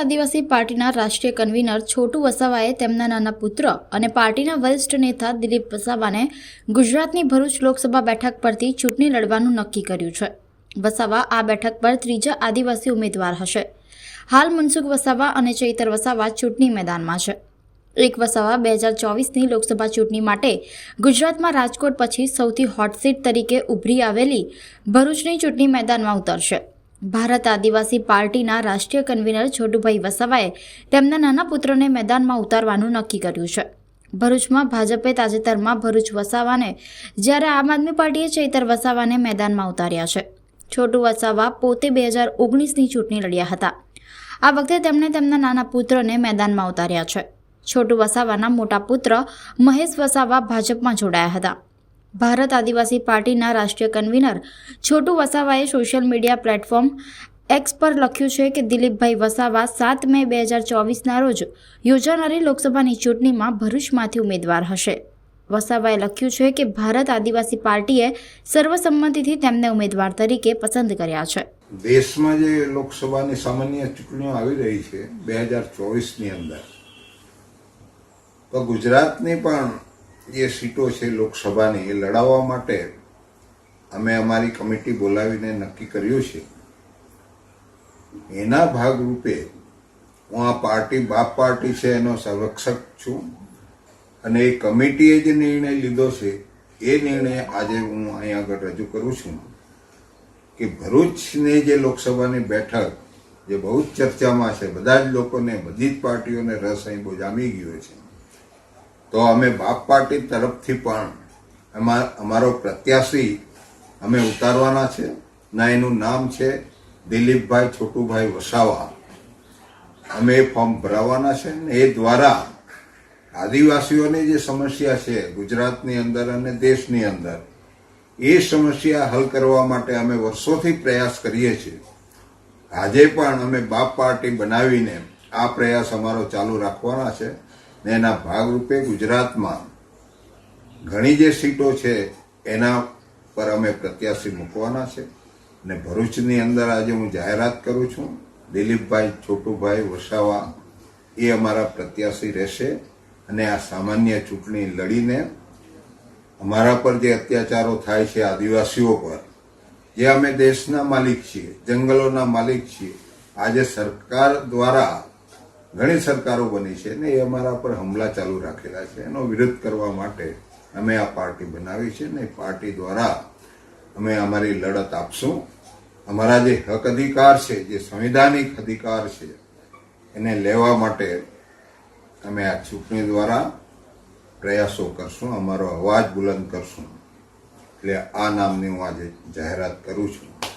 આદિવાસી પાર્ટીના રાષ્ટ્રીય કન્વીનર છોટુ વસાવાએ તેમના નાના પુત્ર અને પાર્ટીના વરિષ્ઠ નેતા દિલીપ વસાવાને ગુજરાતની ભરૂચ લોકસભા બેઠક પરથી ચૂંટણી લડવાનું નક્કી કર્યું છે. વસાવા આ બેઠક પર ત્રીજા આદિવાસી ઉમેદવાર હશે. હાલ મનસુખ વસાવા અને ચૈતર વસાવા ચૂંટણી મેદાનમાં છે. એક વસાવા બે હજાર ચોવીસની લોકસભા ચૂંટણી માટે ગુજરાતમાં રાજકોટ પછી સૌથી હોટ સીટ તરીકે ઉભરી આવેલી ભરૂચની ચૂંટણી મેદાનમાં ઉતરશે. ભારત આદિવાસી પાર્ટીના રાષ્ટ્રીય કન્વીનર છોટુભાઈ વસાવાએ તેમના નાના પુત્રને મેદાનમાં ઉતારવાનું નક્કી કર્યું છે. ભરૂચમાં ભાજપે તાજેતરમાં ભરૂચ વસાવાને, જ્યારે આમ આદમી પાર્ટીએ ચૈતર વસાવાને મેદાનમાં ઉતાર્યા છે. છોટુ વસાવા પોતે બે હજાર ઓગણીસની ચૂંટણી લડ્યા હતા. આ વખતે તેમણે તેમના નાના પુત્રને મેદાનમાં ઉતાર્યા છે. છોટુ વસાવાના મોટા પુત્ર મહેશ વસાવા ભાજપમાં જોડાયા હતા. ભારત આદિવાસી પાર્ટીના રાષ્ટ્રીય કન્વીનર છોટુ વસાવાએ સોશિયલ મીડિયા પ્લેટફોર્મ એક્સ પર લખ્યું છે કે દિલીપભાઈ વસાવા સાત મે બે હજાર ચોવીસના રોજ યોજાનારી લોકસભાની ચૂંટણીમાં ભરૂચમાંથી ઉમેદવાર હશે. વસાવાએ લખ્યું છે કે ભારત આદિવાસી પાર્ટીએ સર્વસંમતિથી તેમને ઉમેદવાર તરીકે પસંદ કર્યા છે. દેશમાં જે લોકસભાની સામાન્ય ચૂંટણીઓ આવી રહી છે, બે હજાર ચોવીસની અંદર, તો ગુજરાતની પણ જે સીટો છે લોકસભાની એ લડાવવા માટે અમે અમારી કમિટી બોલાવીને નક્કી કર્યું છે. એના ભાગરૂપે હું આ પાર્ટી, બાપ પાર્ટી છે એનો સંરક્ષક છું અને એ કમિટીએ જે નિર્ણય લીધો છે, એ નિર્ણય આજે હું અહીં આગળ રજૂ કરું છું કે ભરૂચની જે લોકસભાની બેઠક, જે બહુ જ ચર્ચામાં છે, બધા જ લોકોને, બધી જ પાર્ટીઓને રસ અહીં બહુ જામી ગયો છે. તો અમે બાપ પાર્ટી તરફથી પણ અમા, અમારો પ્રત્યાશી અમે ઉતારવાના છે. ના એનું નામ છે દિલીપભાઈ છોટુભાઈ વસાવા. અમે એ ફોર્મ ભરાવવાના છે ને એ દ્વારા આદિવાસીઓની જે સમસ્યા છે ગુજરાતની અંદર અને દેશની અંદર, એ સમસ્યા હલ કરવા માટે અમે વર્ષોથી પ્રયાસ કરીએ છીએ. આજે પણ અમે બાપ પાર્ટી બનાવીને આ પ્રયાસ અમારો ચાલુ રાખવાના છે. ને એના ભાગરૂપે ગુજરાતમાં ઘણી જે સીટો છે, એના પર અમે પ્રત્યાશી મૂકવાના છે. ને ભરૂચની અંદર આજે હું જાહેરાત કરું છું, દિલીપભાઈ છોટુભાઈ વસાવા, એ અમારા પ્રત્યાશી રહેશે. અને આ સામાન્ય ચૂંટણી લડીને અમારા પર જે અત્યાચારો થાય છે, આદિવાસીઓ પર, જે અમે દેશના માલિક છીએ, જંગલોના માલિક છીએ, આજે સરકાર દ્વારા ઘણી સરકારો બની છે ને એ અમારા પર હમલા ચાલુ રાખેલા છે. એનો વિરોધ કરવા માટે અમે આ પાર્ટી બનાવી છે ને પાર્ટી દ્વારા અમે અમારી લડત આપશું. અમારા જે હક અધિકાર છે, જે સંવિધાનિક અધિકાર છે, એને લેવા માટે અમે આ ચૂંટણી દ્વારા પ્રયાસો કરશું, અમારો અવાજ બુલંદ કરશું. એટલે આ નામની હું આજે જાહેરાત કરું છું.